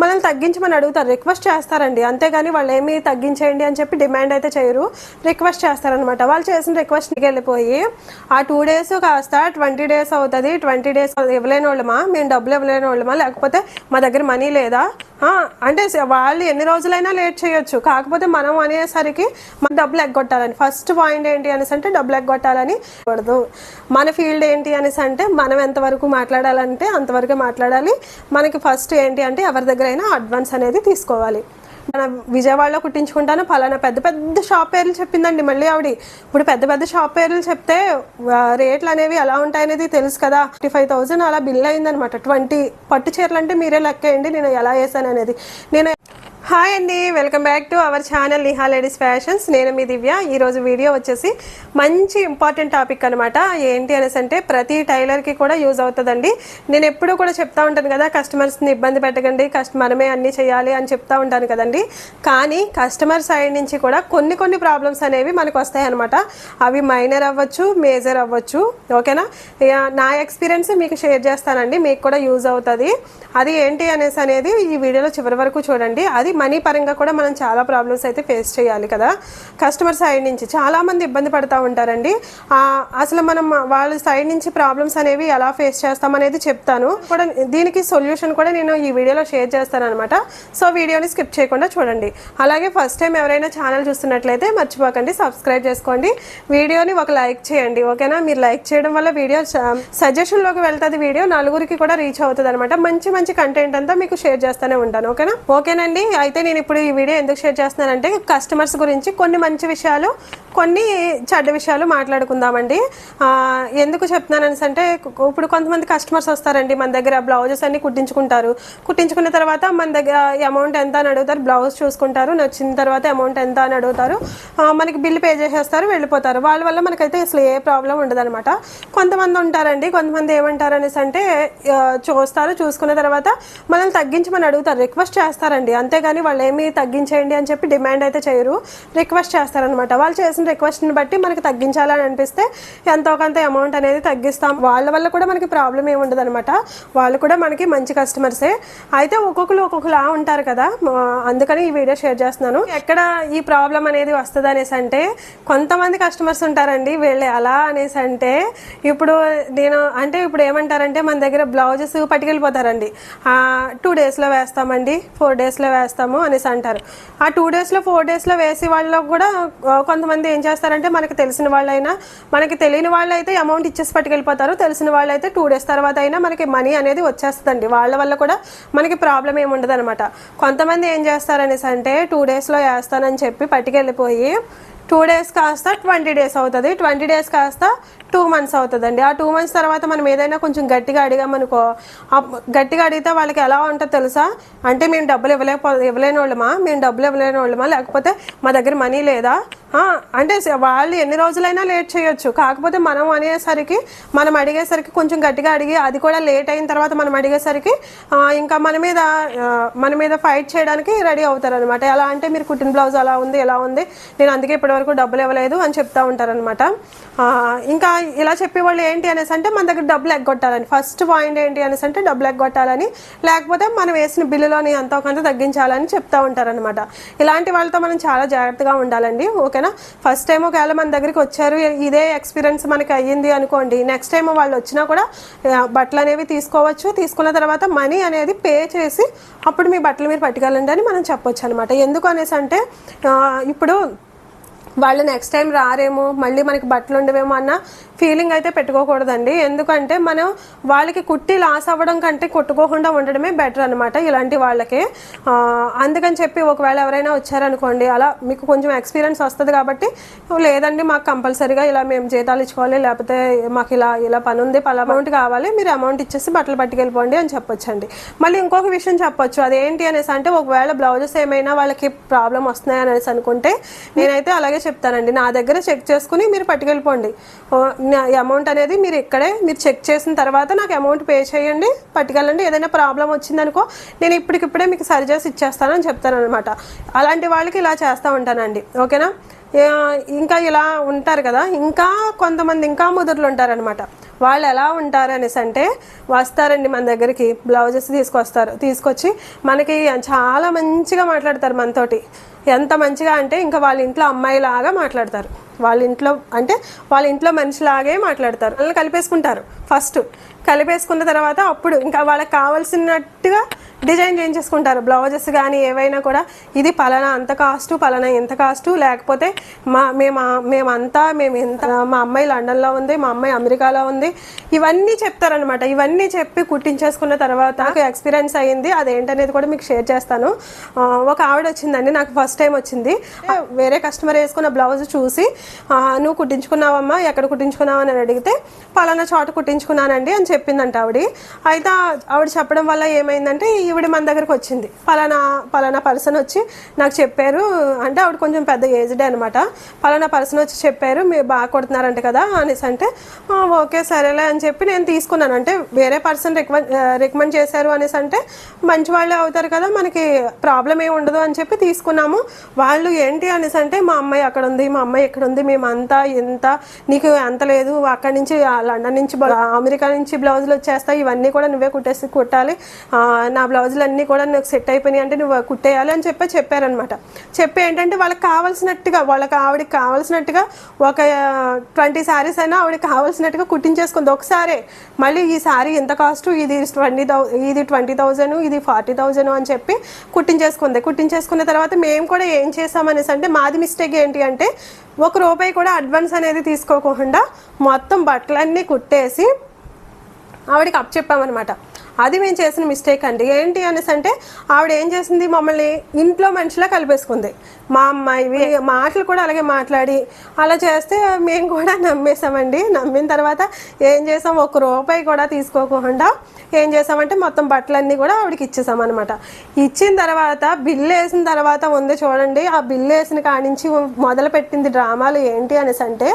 మనల్ని తగ్గించమని అడుగుతారు. రిక్వెస్ట్ చేస్తారండి. అంతేగాని వాళ్ళు ఏమి తగ్గించేయండి అని చెప్పి డిమాండ్ అయితే చేయరు. రిక్వెస్ట్ చేస్తారనమాట వాళ్ళు చేసిన రిక్వెస్ట్కి వెళ్ళిపోయి ఆ టూ డేస్ కాస్త ట్వంటీ డేస్ అవుతుంది. ట్వంటీ డేస్ ఇవ్వలేని వాళ్ళమా మేము డబ్బులు ఇవ్వలేని వాళ్ళమా లేకపోతే మా దగ్గర మనీ లేదా? అంటే వాళ్ళు ఎన్ని రోజులైనా లేట్ చేయొచ్చు. కాకపోతే మనం అనేసరికి మన డబ్బులు ఎగ్గొట్టాలని. ఫస్ట్ పాయింట్ ఏంటి అనేసి అంటే డబ్బులు ఎగ్గొట్టాలని కూడదు మన ఫీల్డ్ ఏంటి అనేసి అంటే మనం ఎంతవరకు మాట్లాడాలంటే అంతవరకే మాట్లాడాలి. మనకి ఫస్ట్ ఏంటి అంటే ఎవరి దగ్గర దగ్గరైనా అడ్వాన్స్ అనేది తీసుకోవాలి. మన విజయవాడలో కుట్టించుకుంటాను పలానా పెద్ద పెద్ద షాప్ పేర్లు చెప్పిందండి మళ్ళీ ఆవిడ. ఇప్పుడు పెద్ద పెద్ద షాప్ పేర్లు చెప్తే రేట్లు అనేవి ఎలా ఉంటాయనేది తెలుసు కదా. ఫిఫ్టీ ఫైవ్ థౌసండ్ అలా బిల్ అయిందనమాట. ట్వంటీ పట్టు చీరలు అంటే మీరే లెక్కేయండి నేను ఎలా వేసాను అనేది నేను హాయ్ అండి welcome back to our channel Niha ladies fashions. నేను మీ దివ్య. ఈరోజు వీడియో వచ్చేసి మంచి ఇంపార్టెంట్ టాపిక్ అనమాట ఏంటి అనేసి అంటే ప్రతి టైలర్కి కూడా యూజ్ అవుతుందండి. నేను ఎప్పుడూ కూడా చెప్తా ఉంటాను కదా కస్టమర్స్ని ఇబ్బంది పెట్టకండి కస్ట్ మనమే అన్నీ చేయాలి అని చెప్తా ఉంటాను కదండి. కానీ కస్టమర్ సైడ్ నుంచి కూడా కొన్ని కొన్ని ప్రాబ్లమ్స్ అనేవి మనకు వస్తాయి అనమాట అవి మైనర్ అవ్వచ్చు మేజర్ అవ్వచ్చు. ఓకేనా నా? ఎక్స్పీరియన్స్ మీకు షేర్ చేస్తానండి. మీకు కూడా యూజ్ అవుతుంది. అది ఏంటి అనేసి అనేది ఈ వీడియోలో చివరి వరకు చూడండి. అది మనీ పరంగా కూడా మనం చాలా ప్రాబ్లమ్స్ అయితే ఫేస్ చేయాలి కదా. కస్టమర్ సైడ్ నుంచి చాలామంది ఇబ్బంది పడతా ఉంటారండి. అసలు మనం వాళ్ళ సైడ్ నుంచి ప్రాబ్లమ్స్ అనేవి ఎలా ఫేస్ చేస్తాం అనేది చెప్తాను. కూడా దీనికి సొల్యూషన్ కూడా నేను ఈ వీడియోలో షేర్ చేస్తాను అనమాట సో వీడియోని స్కిప్ చేయకుండా చూడండి. అలాగే ఫస్ట్ టైం ఎవరైనా ఛానల్ చూస్తున్నట్లయితే మర్చిపోకండి సబ్స్క్రైబ్ చేసుకోండి. వీడియోని ఒక లైక్ చేయండి ఓకేనా మీరు లైక్ చేయడం వల్ల వీడియో సజెషన్లోకి వెళ్తుంది వీడియో నలుగురికి కూడా రీచ్ అవుతుంది అనమాట మంచి మంచి కంటెంట్ అంతా మీకు షేర్ చేస్తూనే ఉంటాను ఓకేనా ఓకేనండి అయితే నేను ఇప్పుడు ఈ వీడియో ఎందుకు షేర్ చేస్తున్నానంటే కస్టమర్స్ గురించి కొన్ని మంచి విషయాలు కొన్ని చెడ్డ విషయాలు మాట్లాడుకుందామండి. ఎందుకు చెప్తున్నాను అంటే ఇప్పుడు కొంతమంది కస్టమర్స్ వస్తారండి మన దగ్గర బ్లౌజెస్ అన్ని కుట్టించుకుంటారు. కుట్టించుకున్న తర్వాత మన దగ్గర అమౌంట్ ఎంత అని అడుగుతారు బ్లౌజ్ చూసుకుంటారు నచ్చిన తర్వాత అమౌంట్ ఎంత అని అడుగుతారు. మనకి బిల్ పే చేసేస్తారు వెళ్ళిపోతారు. వాళ్ళ వల్ల మనకైతే అసలు ఏ ప్రాబ్లం ఉండదనమాట కొంతమంది ఉంటారండి కొంతమంది ఏమంటారు అనేసి అంటే చూస్తారు చూసుకున్న తర్వాత మనల్ని తగ్గించమని అడుగుతారు రిక్వెస్ట్ చేస్తారండి. అంతేగాని వాళ్ళు ఏమి తగ్గించేయండి అని చెప్పి డిమాండ్ అయితే చేయరు. రిక్వెస్ట్ చేస్తారనమాట వాళ్ళు చేసిన రిక్వెస్ట్ని బట్టి మనకి తగ్గించాలని అనిపిస్తే ఎంతో కొంత అమౌంట్ అనేది తగ్గిస్తాం. వాళ్ళ వల్ల కూడా మనకి ప్రాబ్లం ఏమి ఉండదు అనమాట వాళ్ళు కూడా మనకి మంచి కస్టమర్సే. అయితే ఒక్కొక్కరు ఒక్కొక్కలా ఉంటారు కదా. అందుకని ఈ వీడియో షేర్ చేస్తున్నాను. ఎక్కడ ఈ ప్రాబ్లం అనేది వస్తుంది అనేసి అంటే కొంతమంది కస్టమర్స్ ఉంటారండి. వీళ్ళు ఎలా అనేసి అంటే ఇప్పుడు నేను అంటే ఇప్పుడు ఏమంటారంటే మన దగ్గర బ్లౌజెస్ పట్టుకెళ్ళిపోతారండి. టూ డేస్లో వేస్తామండి. ఫోర్ డేస్లో వేస్తాము అనేసి అంటారు. ఆ టూ డేస్లో ఫోర్ డేస్లో వేసి వాళ్ళకు కూడా కొంతమంది ఏం చేస్తారంటే మనకి తెలిసిన వాళ్ళైనా మనకి తెలియని వాళ్ళు అయితే అమౌంట్ ఇచ్చేసి పట్టుకెళ్ళిపోతారు. తెలిసిన వాళ్ళు అయితే టూ డేస్ తర్వాత అయినా మనకి మనీ అనేది వచ్చేస్తుందండి. వాళ్ళ వల్ల కూడా మనకి ప్రాబ్లం ఏమి ఉండదు అనమాట కొంతమంది ఏం చేస్తారనేసి అంటే టూ డేస్లో వేస్తానని చెప్పి పట్టుకెళ్ళిపోయి టూ డేస్ కాస్త ట్వంటీ డేస్ అవుతుంది. ట్వంటీ డేస్ కాస్త టూ మంత్స్ అవుతుందండి. ఆ టూ మంత్స్ తర్వాత మనం ఏదైనా కొంచెం గట్టిగా అడిగామనుకో గట్టిగా అడిగితే వాళ్ళకి ఎలా ఉంటుందో తెలుసా? అంటే మేము డబ్బులు ఇవ్వలేకపో ఇవ్వలేని వాళ్ళమా మేము డబ్బులు ఇవ్వలేని వాళ్ళమా లేకపోతే మా దగ్గర మనీ లేదా? అంటే వాళ్ళు ఎన్ని రోజులైనా లేట్ చేయొచ్చు. కాకపోతే మనం అనేసరికి మనం అడిగేసరికి కొంచెం గట్టిగా అడిగి అది కూడా లేట్ అయిన తర్వాత మనం అడిగేసరికి ఇంకా మన మీద మన మీద ఫైట్ చేయడానికి రెడీ అవుతారనమాట ఎలా అంటే మీరు కుట్టిన బ్లౌజ్ అలా ఉంది ఎలా ఉంది. నేను అందుకే ఇప్పటివరకు డబ్బులు ఇవ్వలేదు అని చెప్తా ఉంటారనమాట ఇంకా ఇలా చెప్పేవాళ్ళు ఏంటి అనేసి అంటే మన దగ్గర డబ్బులు ఎగ్గొట్టాలని. ఫస్ట్ పాయింట్ ఏంటి అనేసి అంటే డబ్బులు ఎగ్గొట్టాలని. లేకపోతే మనం వేసిన బిల్లులోని ఎంతో కొంత తగ్గించాలని చెప్తా ఉంటారనమాట ఇలాంటి వాళ్ళతో మనం చాలా జాగ్రత్తగా ఉండాలండి. ఓకేనా? ఫస్ట్ టైం ఒకవేళ మన దగ్గరికి వచ్చారు ఇదే ఎక్స్పీరియన్స్ మనకి అయ్యింది అనుకోండి. నెక్స్ట్ టైం వాళ్ళు వచ్చినా కూడా బట్టలు అనేవి తీసుకోవచ్చు. తీసుకున్న తర్వాత మనీ అనేది పే చేసి అప్పుడు మీ బట్టలు మీరు పట్టుకెళ్ళండి అని మనం చెప్పొచ్చు అనమాట ఎందుకు అనేసి అంటే ఇప్పుడు వాళ్ళు నెక్స్ట్ టైం రారేమో మళ్ళీ మనకి బట్టలు ఉండవేమో అన్న ఫీలింగ్ అయితే పెట్టుకోకూడదండి. ఎందుకంటే మనం వాళ్ళకి కుట్టి లాస్ అవ్వడం కంటే కొట్టుకోకుండా ఉండడమే బెటర్ అనమాట ఇలాంటి వాళ్ళకి. అందుకని చెప్పి ఒకవేళ ఎవరైనా వచ్చారనుకోండి అలా మీకు కొంచెం ఎక్స్పీరియన్స్ వస్తుంది కాబట్టి లేదండి మాకు కంపల్సరీగా ఇలా మేము జీతాలు ఇచ్చుకోవాలి లేకపోతే మాకు ఇలా ఇలా పని ఉంది పలా అమౌంట్ కావాలి మీరు అమౌంట్ ఇచ్చేసి బట్టలు పట్టుకెళ్ళిపోండి అని చెప్పొచ్చండి. మళ్ళీ ఇంకొక విషయం చెప్పొచ్చు అదేంటి అనేసి అంటే ఒకవేళ బ్లౌజెస్ ఏమైనా వాళ్ళకి ప్రాబ్లం వస్తున్నాయని అనేసి అనుకుంటే నేనైతే అలాగే చెప్తానండి. నా దగ్గర చెక్ చేసుకుని మీరు పట్టుకెళ్ళిపోండి. అమౌంట్ అనేది మీరు ఇక్కడే మీరు చెక్ చేసిన తర్వాత నాకు అమౌంట్ పే చేయండి. పట్టుకెళ్ళండి. ఏదైనా ప్రాబ్లం వచ్చిందనుకో నేను ఇప్పటికిప్పుడే మీకు సరి చేసి ఇచ్చేస్తానని చెప్తాను అనమాట అలాంటి వాళ్ళకి ఇలా చేస్తూ ఉంటానండి. ఓకేనా? ఇంకా ఇలా ఉంటారు కదా. ఇంకా కొంతమంది ఇంకా ముదురులు ఉంటారనమాట వాళ్ళు ఎలా ఉంటారు అనేసి అంటే వస్తారండి మన దగ్గరికి. బ్లౌజెస్ తీసుకొస్తారు. తీసుకొచ్చి మనకి చాలా మంచిగా మాట్లాడతారు మనతోటి. ఎంత మంచిగా అంటే ఇంకా వాళ్ళ ఇంట్లో అమ్మాయిలాగా మాట్లాడతారు. వాళ్ళ ఇంట్లో అంటే వాళ్ళ ఇంట్లో మనిషిలాగే మాట్లాడతారు. వాళ్ళని కలిపేసుకుంటారు. ఫస్ట్ కలిపేసుకున్న తర్వాత అప్పుడు ఇంకా వాళ్ళకి కావాల్సినట్టుగా డిజైన్ చేయించేసుకుంటారు బ్లౌజెస్ కానీ ఏవైనా కూడా ఇది పలానా అంత కాస్టు పలానా ఎంత కాస్టు లేకపోతే మా మేము మేమంతా మేము ఎంత మా అమ్మాయి లండన్లో ఉంది మా అమ్మాయి అమెరికాలో ఉంది. ఇవన్నీ చెప్తారనమాట ఇవన్నీ చెప్పి కుట్టించేసుకున్న తర్వాత నాకు ఎక్స్పీరియన్స్ అయ్యింది. అదేంటనేది కూడా మీకు షేర్ చేస్తాను. ఒక ఆవిడ వచ్చిందండి నాకు ఫస్ట్ టైం వచ్చింది. వేరే కస్టమర్ వేసుకున్న బ్లౌజ్ చూసి నువ్వు కుట్టించుకున్నావమ్మా ఎక్కడ కుట్టించుకున్నావు? అని అడిగితే పలానా చోట కుట్టించుకున్నానండి అని చెప్పి చెప్పిందంట ఆవిడ. అయితే ఆవిడ చెప్పడం వల్ల ఏమైందంటే ఈవిడ మన దగ్గరకు వచ్చింది. పలానా పలానా పర్సన్ వచ్చి నాకు చెప్పారు. అంటే ఆవిడ కొంచెం పెద్ద ఏజ్డే అనమాట పలానా పర్సన్ వచ్చి చెప్పారు మీరు బాగా కొడుతున్నారంట కదా అనేసి అంటే ఓకే సరేలే అని చెప్పి నేను తీసుకున్నాను. అంటే వేరే పర్సన్ రికమెండ్ రికమెండ్ చేశారు అనేసి అంటే మంచి వాళ్ళే అవుతారు కదా మనకి ప్రాబ్లం ఏమి ఉండదు అని చెప్పి తీసుకున్నాము. వాళ్ళు ఏంటి అనేసి అంటే మా అమ్మాయి అక్కడ ఉంది మా అమ్మాయి ఇక్కడ ఉంది మేమంతా ఎంత నీకు ఎంత లేదు అక్కడి నుంచి ఆ లండన్ నుంచి అమెరికా నుంచి బ్లౌజులు వచ్చేస్తాయి ఇవన్నీ కూడా నువ్వే కుట్టేసి కుట్టాలి. నా బ్లౌజులు అన్నీ కూడా నాకు సెట్ అయిపోయినాయి అంటే నువ్వు కుట్టేయాలి అని చెప్పి చెప్పారనమాట చెప్పి ఏంటంటే వాళ్ళకి కావాల్సినట్టుగా వాళ్ళకి ఆవిడకి కావాల్సినట్టుగా ఒక ట్వంటీ శారీస్ అయినా ఆవిడకి కావాల్సినట్టుగా కుట్టించేసుకుంది. ఒకసారి మళ్ళీ ఈ శారీ ఇంత కాస్ట్ ఇది ట్వంటీ థౌ ఇది ట్వంటీ థౌజండ్ ఇది ఫార్టీ థౌజండ్ అని చెప్పి కుట్టించేసుకుంది. కుట్టించేసుకున్న తర్వాత మేము కూడా ఏం చేసామనేసి అంటే మాది మిస్టేక్ ఏంటి అంటే ఒక రూపాయి కూడా అడ్వాన్స్ అనేది తీసుకోకుండా మొత్తం బట్టలన్నీ కుట్టేసి ఆవిడకి అప్ చెప్పామన్నమాట. అది మేము చేసిన మిస్టేక్ అండి. ఏంటి అనేసి అంటే ఆవిడ ఏం చేసింది? మమ్మల్ని ఇంట్లో మనిషిలా కలిపేసుకుంది. మా అమ్మాయివి మాటలు కూడా అలాగే మాట్లాడి అలా చేస్తే మేము కూడా నమ్మేసామండి నమ్మిన తర్వాత ఏం చేసాం? ఒక రూపాయి కూడా తీసుకోకుండా ఏం చేసామంటే మొత్తం బట్టలన్నీ కూడా ఆవిడకి ఇచ్చేసామన్నమాట. ఇచ్చిన తర్వాత బిల్లు వేసిన తర్వాత ఉంది చూడండి. ఆ బిల్లు వేసిన కాడి నుంచి మొదలు పెట్టింది డ్రామాలు ఏంటి అనేసి అంటే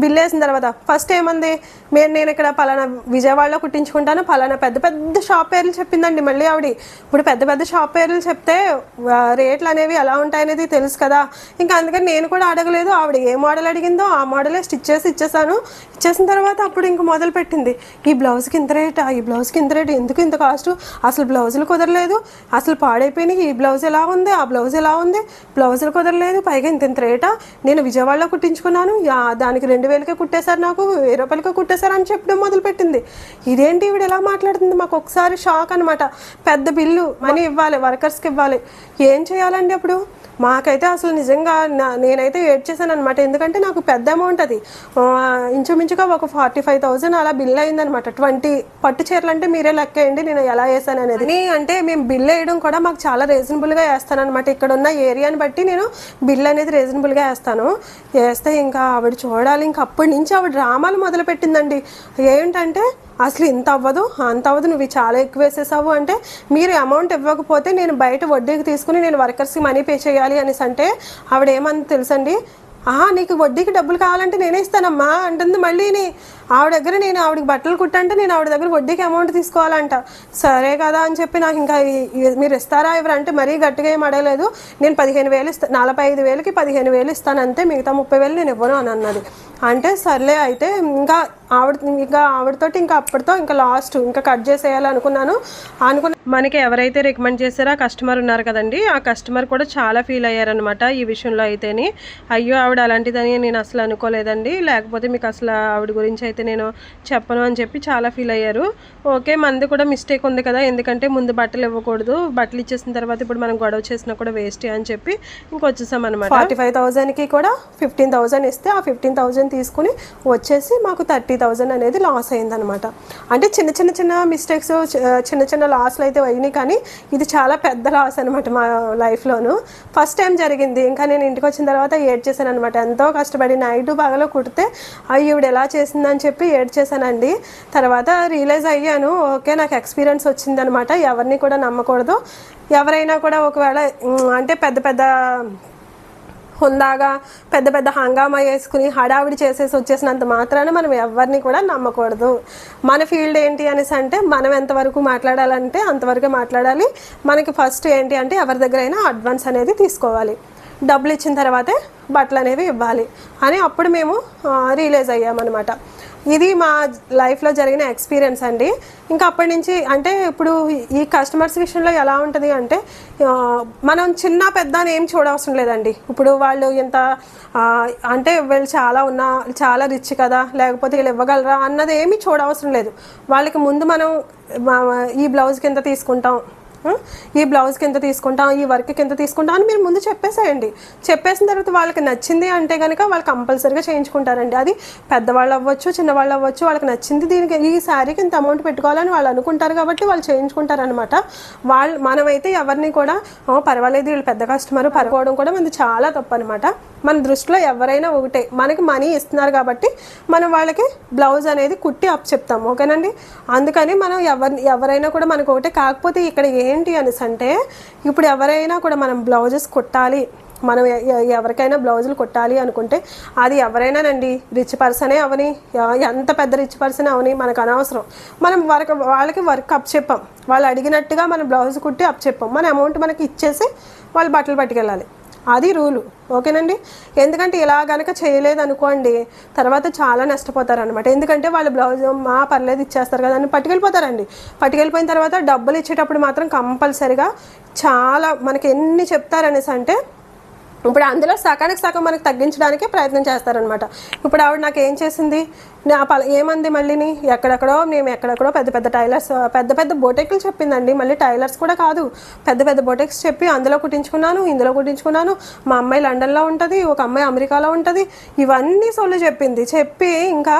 బిల్ వేసిన తర్వాత ఫస్ట్ ఏమంది? మీరు నేను ఇక్కడ పలానా విజయవాడలో కుట్టించుకుంటాను. పలానా పెద్ద పెద్ద షాప్ పేర్లు చెప్పిందండి మళ్ళీ ఆవిడ. ఇప్పుడు పెద్ద పెద్ద షాప్ పేర్లు చెప్తే రేట్లు అనేవి ఎలా ఉంటాయనేది తెలుసు కదా. ఇంకా అందుకని నేను కూడా అడగలేదు. ఆవిడ ఏ మోడల్ అడిగిందో ఆ మోడలే స్టిచ్ చేసి ఇచ్చేసాను ఇచ్చేసిన తర్వాత అప్పుడు ఇంక మొదలు పెట్టింది. ఈ బ్లౌజ్కి ఇంత రేట్? ఈ బ్లౌజ్కి ఇంత రేట్? ఎందుకు ఇంత కాస్ట్ అసలు బ్లౌజులు కుదరలేదు. అసలు పాడైపోయినాయి. ఈ బ్లౌజ్ ఎలా ఉంది? ఆ బ్లౌజ్ ఎలా ఉంది? బ్లౌజులు కుదరలేదు. పైగా ఇంత ఇంత రేటా? నేను విజయవాడలో కుట్టించుకున్నాను. యా, దానికి రెండు వేలకే కుట్టేశారు నాకు వెయ్యి రూపాయలకే కుట్టేశారు అని చెప్పడం మొదలుపెట్టింది. ఇదేంటి ఇవిడ ఎలా మాట్లాడుతుంది? మాకు ఒకసారి షాక్ అనమాట పెద్ద బిల్లు మనీ ఇవ్వాలి వర్కర్స్కి ఇవ్వాలి. ఏం చేయాలండి అప్పుడు? మాకైతే అసలు నిజంగా నా- నేనైతే ఏడ్ చేశాను అనమాట ఎందుకంటే నాకు పెద్ద అమౌంట్ అది. ఇంచుమించుగా ఒక ఫార్టీ ఫైవ్ థౌసండ్ అలా బిల్ అయిందనమాట ట్వంటీ పట్టు చీరలు అంటే మీరే లెక్క వేయండి నేను ఎలా వేసాను అనేది. అంటే మేము బిల్ వేయడం కూడా మాకు చాలా రీజనబుల్గా వేస్తాను అనమాట ఇక్కడ ఉన్న ఏరియాని బట్టి నేను బిల్ అనేది రీజనబుల్గా వేస్తాను. వేస్తే ఇంకా ఆవిడ చూడాలి. ఇంకా అప్పటి నుంచి ఆవిడ డ్రామాలు మొదలుపెట్టిందండి. ఏంటంటే అసలు ఇంత అవ్వదు అంత అవ్వదు నువ్వు చాలా ఎక్కువ వేసేసావు అంటే మీరు అమౌంట్ ఇవ్వకపోతే నేను బయట వడ్డీకి తీసుకుని నేను వర్కర్స్కి మనీ పే చేయాలి అనేసి అంటే ఆవిడ ఏమని తెలుసండి? ఆహా నీకు వడ్డీకి డబ్బులు కావాలంటే నేనే ఇస్తానమ్మా అంటుంది మళ్ళీ ఆవిడ దగ్గర నేను ఆవిడకి బట్టలు కుట్టంటే నేను ఆవిడ దగ్గర వడ్డీకి అమౌంట్ తీసుకోవాలంట. సరే కదా అని చెప్పి నాకు ఇంకా మీరు ఇస్తారా ఎవరు అంటే మరీ గట్టిగా ఏం అడగలేదు. నేను పదిహేను వేలు ఇస్తా నలభై ఐదు వేలకి పదిహేను వేలు ఇస్తాను అంతే మిగతా ముప్పై వేలు నేను ఇవ్వను అని అన్నది. అంటే సర్లే అయితే ఇంకా ఆవిడ ఇంకా ఆవిడతోటి ఇంకా అప్పటితో ఇంకా లాస్ట్ ఇంకా కట్ చేసేయాలనుకున్నాను. అనుకున్న మనకి ఎవరైతే రికమెండ్ చేశారో ఆ కస్టమర్ ఉన్నారు కదండి. ఆ కస్టమర్ కూడా చాలా ఫీల్ అయ్యారనమాట ఈ విషయంలో అయితేని. అయ్యో ఆవిడ అలాంటిదని నేను అసలు అనుకోలేదండి. లేకపోతే మీకు అసలు ఆవిడ గురించి అయితే నేను చెప్పను అని చెప్పి చాలా ఫీల్ అయ్యారు. ఓకే మనది కూడా మిస్టేక్ ఉంది కదా ఎందుకంటే ముందు బట్టలు ఇవ్వకూడదు. బట్టలు ఇచ్చేసిన తర్వాత ఇప్పుడు మనం గొడవ చేసినా కూడా వేస్ట్ అని చెప్పి ఇంకొచ్చేసాం అనమాట ఫార్టీ ఫైవ్ థౌజండ్కి కూడా ఫిఫ్టీన్ థౌజండ్ ఇస్తే ఆ ఫిఫ్టీన్ థౌజండ్ తీసుకుని వచ్చేసి మాకు థర్టీ థౌజండ్ అనేది లాస్ అయిందనమాట అంటే చిన్న చిన్న చిన్న మిస్టేక్స్ చిన్న చిన్న లాస్లు అయితే అయినాయి కానీ ఇది చాలా పెద్ద లాస్ అనమాట మా లైఫ్లోను. ఫస్ట్ టైం జరిగింది. ఇంకా నేను ఇంటికి వచ్చిన తర్వాత ఏడ్ చేశాను అనమాట ఎంతో కష్టపడి నైట్ బాగాలో కుడితే అయ్యి ఈవిడ ఎలా చేసిందని చెప్పి ఏడ్ చేశానండి తర్వాత రియలైజ్ అయ్యాను ఓకే నాకు ఎక్స్పీరియన్స్ వచ్చిందనమాట. ఎవరిని కూడా నమ్మకూడదు. ఎవరైనా కూడా ఒకవేళ అంటే పెద్ద పెద్ద హుందాగా పెద్ద పెద్ద హంగామా వేసుకుని హడావిడి చేసేసి వచ్చేసినంత మాత్రాన మనం ఎవరిని కూడా నమ్మకూడదు. మన ఫీల్డ్ ఏంటి అనేసి అంటే మనం ఎంతవరకు మాట్లాడాలంటే అంతవరకు మాట్లాడాలి. మనకి ఫస్ట్ ఏంటి అంటే ఎవరి దగ్గర అయినా అడ్వాన్స్ అనేది తీసుకోవాలి. డబ్బులు ఇచ్చిన తర్వాతే బట్టలు అనేవి ఇవ్వాలి. అని అప్పుడు మేము రియలైజ్ అయ్యామన్నమాట ఇది మా లైఫ్లో జరిగిన ఎక్స్పీరియన్స్ అండి. ఇంకా అప్పటి నుంచి అంటే ఇప్పుడు ఈ కస్టమర్స్ విషయంలో ఎలా ఉంటుంది అంటే మనం చిన్న పెద్ద అని ఏం చూడవసరం లేదండి. ఇప్పుడు వాళ్ళు ఇంత అంటే వీళ్ళు చాలా ఉన్నా చాలా రిచ్ కదా లేకపోతే వీళ్ళు ఇవ్వగలరా అన్నది ఏమీ చూడవసరం లేదు. వాళ్ళకి ముందు మనం ఈ బ్లౌజ్ కింద తీసుకుంటాం. ఈ బ్లౌజ్కి ఎంత తీసుకుంటాం ఈ వర్క్కి ఎంత తీసుకుంటాం అని మీరు ముందు చెప్పేసేయండి. చెప్పేసిన తర్వాత వాళ్ళకి నచ్చింది అంటే కనుక వాళ్ళు కంపల్సరీగా చేయించుకుంటారండి. అది పెద్దవాళ్ళు అవ్వచ్చు చిన్నవాళ్ళు అవ్వచ్చు వాళ్ళకి నచ్చింది దీనికి ఈ శారీకి ఇంత అమౌంట్ పెట్టుకోవాలని వాళ్ళు అనుకుంటారు కాబట్టి వాళ్ళు చేయించుకుంటారనమాట వాళ్ళు మనమైతే ఎవరిని కూడా "ఓ, పర్వాలేదు వీళ్ళు పెద్ద కస్టమర్ పరుకోవడం కూడా మనది చాలా తప్పు అనమాట మన దృష్టిలో ఎవరైనా ఒకటే మనకి మనీ ఇస్తున్నారు కాబట్టి మనం వాళ్ళకి బ్లౌజ్ అనేది కుట్టి అప్ చెప్తాం ఓకేనండి? అందుకని మనం ఎవరి ఎవరైనా కూడా మనకు ఒకటే కాకపోతే ఇక్కడ ఏ ఏంటి అనేసి అంటే ఇప్పుడు ఎవరైనా కూడా మనం బ్లౌజెస్ కుట్టాలి మనం ఎ- ఎవరికైనా బ్లౌజులు కుట్టాలి అనుకుంటే అది ఎవరైనానండి రిచ్ పర్సనే అవని ఎంత పెద్ద రిచ్ పర్సన్ అవని మనకు అనవసరం. మనం వర్క్ వాళ్ళకి వర్క్ అప్ చెప్పాం. వాళ్ళు అడిగినట్టుగా మనం బ్లౌజ్ కుట్టి అప్ చెప్పాం. మన అమౌంట్ మనకి ఇచ్చేసి వాళ్ళు బట్టలు పట్టుకెళ్ళాలి. అది రూలు. ఓకేనండి? ఎందుకంటే ఇలా గనక చేయలేదు అనుకోండి తర్వాత చాలా నష్టపోతారు అనమాట ఎందుకంటే వాళ్ళు బ్లౌజ్ మా పర్లేదు ఇచ్చేస్తారు కదా అని పట్టుకెళ్ళిపోతారండి. పట్టుకెళ్ళిపోయిన తర్వాత డబ్బులు ఇచ్చేటప్పుడు మాత్రం కంపల్సరిగా చాలా మనకి ఎన్ని చెప్తారనేసి అంటే ఇప్పుడు అందులో సగానికి సగం మనకు తగ్గించడానికే ప్రయత్నం చేస్తారనమాట ఇప్పుడు ఆవిడ నాకు ఏం చేసింది? నా పల ఏమంది మళ్ళీని ఎక్కడెక్కడో మేము ఎక్కడెక్కడో పెద్ద పెద్ద టైలర్స్ పెద్ద పెద్ద బోటెక్లు చెప్పిందండి. మళ్ళీ టైలర్స్ కూడా కాదు. పెద్ద పెద్ద బొటెక్స్ చెప్పి అందులో కుట్టించుకున్నాను ఇందులో కుట్టించుకున్నాను. మా అమ్మాయి లండన్లో ఉంటుంది ఒక అమ్మాయి అమెరికాలో ఉంటుంది. ఇవన్నీ సొల్లు చెప్పింది. చెప్పి ఇంకా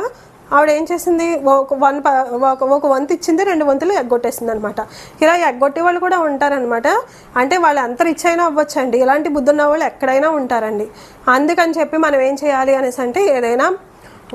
ఆవిడ ఏం చేసింది? ఒక వన్ ప- ఒక వంతు ఇచ్చింది రెండు వంతులు ఎగ్గొట్టేసింది అనమాట ఇలా ఎగ్గొట్టే వాళ్ళు కూడా ఉంటారనమాట అంటే వాళ్ళు ఎంత రిచ్ అయినా అవ్వచ్చండి. ఇలాంటి బుద్ధున్న వాళ్ళు ఎక్కడైనా ఉంటారండి. అందుకని చెప్పి మనం ఏం చేయాలి అనేసి అంటే ఏదైనా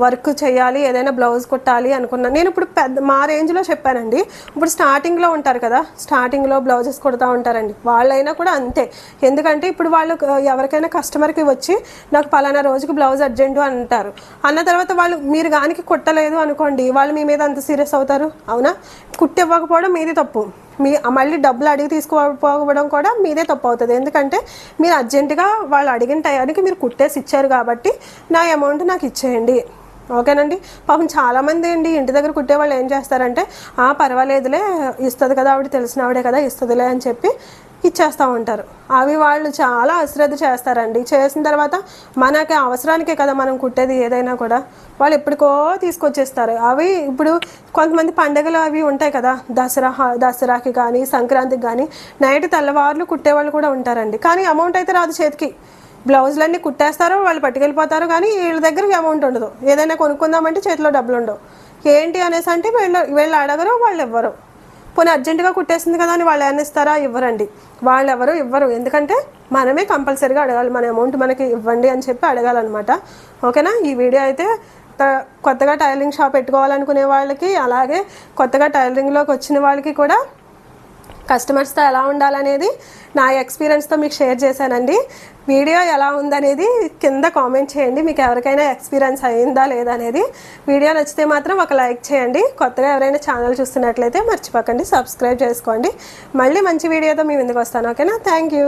వర్క్ చేయాలి ఏదైనా బ్లౌజ్ కుట్టాలి అనుకున్నాను నేను ఇప్పుడు పెద్ద మా రేంజ్లో చెప్పానండి. ఇప్పుడు స్టార్టింగ్లో ఉంటారు కదా స్టార్టింగ్లో బ్లౌజెస్ కుడతా ఉంటారండి. వాళ్ళైనా కూడా అంతే. ఎందుకంటే ఇప్పుడు వాళ్ళు ఎవరికైనా కస్టమర్కి వచ్చి నాకు పలానా రోజుకి బ్లౌజ్ అర్జెంటు అంటారు. అన్న తర్వాత వాళ్ళు మీరు గానికి కుట్టలేదు అనుకోండి వాళ్ళు మీ మీద అంత సీరియస్ అవుతారు? అవునా? కుట్టి ఇవ్వకపోవడం మీది తప్పు. మీ మళ్ళీ డబ్బులు అడిగి తీసుకోకపోవడం కూడా మీదే తప్పు అవుతుంది. ఎందుకంటే మీరు అర్జెంటుగా వాళ్ళు అడిగిన టయానికి మీరు కుట్టేసి ఇచ్చారు కాబట్టి నా అమౌంట్ నాకు ఇచ్చేయండి. ఓకేనండి. పాపం చాలామంది అండి ఇంటి దగ్గర కుట్టేవాళ్ళు ఏం చేస్తారంటే "ఆ, పర్వాలేదులే ఇస్తుంది కదా ఆవిడ తెలిసిన ఆవిడే కదా ఇస్తుందిలే అని చెప్పి ఇచ్చేస్తూ ఉంటారు. అవి వాళ్ళు చాలా అశ్రద్ధ చేస్తారండి. చేసిన తర్వాత మనకి అవసరానికే కదా మనం కుట్టేది ఏదైనా కూడా. వాళ్ళు ఎప్పటికో తీసుకొచ్చేస్తారు. అవి ఇప్పుడు కొంతమంది పండగలు అవి ఉంటాయి కదా దసరా దసరాకి కానీ సంక్రాంతికి కానీ నైట్ తెల్లవారులు కుట్టేవాళ్ళు కూడా ఉంటారండి. కానీ అమౌంట్ అయితే రాదు చేతికి. బ్లౌజులన్నీ కుట్టేస్తారు వాళ్ళు పట్టుకెళ్ళిపోతారు కానీ వీళ్ళ దగ్గర అమౌంట్ ఉండదు. ఏదైనా కొనుక్కుందామంటే చేతిలో డబ్బులు ఉండవు. ఏంటి అనేసి అంటే వీళ్ళు వీళ్ళు అడగరు వాళ్ళు ఇవ్వరు. పోనీ అర్జెంటుగా కుట్టేసింది కదా అని వాళ్ళు ఏమైనా ఇస్తారా? ఇవ్వరండి. వాళ్ళు ఎవరు ఇవ్వరు. ఎందుకంటే మనమే కంపల్సరీగా అడగాలి. మన అమౌంట్ మనకి ఇవ్వండి అని చెప్పి అడగాలన్నమాట. ఓకేనా? ఈ వీడియో అయితే కొత్తగా టైలరింగ్ షాప్ పెట్టుకోవాలనుకునే వాళ్ళకి అలాగే కొత్తగా టైలరింగ్లోకి వచ్చిన వాళ్ళకి కూడా కస్టమర్స్తో ఎలా ఉండాలనేది నా ఎక్స్పీరియన్స్తో మీకు షేర్ చేశానండి. వీడియో ఎలా ఉందనేది కింద కామెంట్ చేయండి. మీకు ఎవరికైనా ఎక్స్పీరియన్స్ అయిందా లేదా అనేది వీడియో నచ్చితే మాత్రం ఒక లైక్ చేయండి. కొత్తగా ఎవరైనా ఛానల్ చూస్తున్నట్లయితే మర్చిపోకండి. సబ్స్క్రైబ్ చేసుకోండి. మళ్ళీ మంచి వీడియోతో మీ ముందుకు వస్తాను. ఓకేనా థ్యాంక్ యూ